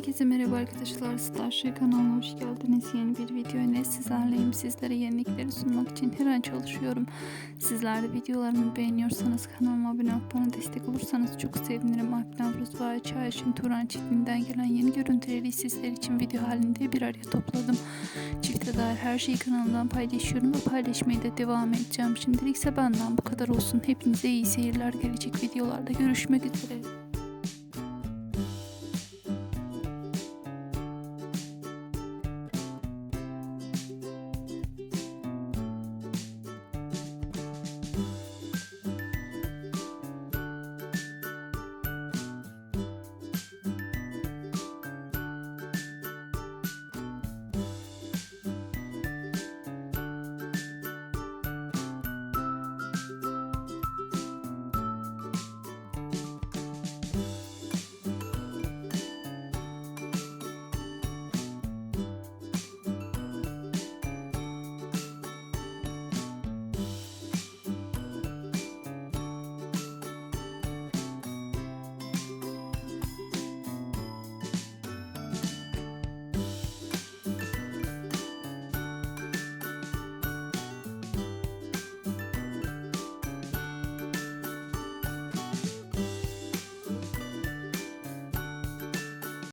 Herkese merhaba arkadaşlar. Starship kanalına hoş geldiniz. Yeni bir video ile sizlerleyim. Sizlere yenilikleri sunmak için her an çalışıyorum. Sizler de videolarımı beğeniyorsanız kanalıma abone olup bana destek olursanız çok sevinirim. Alp Navruz ve Çağış'ın Turan çiftliğinden gelen yeni görüntüleri sizler için video halinde bir araya topladım. Çifte dair her şeyi kanalımdan paylaşıyorum ve paylaşmaya da devam edeceğim. Şimdilik ise benden bu kadar olsun. Hepinize iyi seyirler. Gelecek videolarda görüşmek üzere.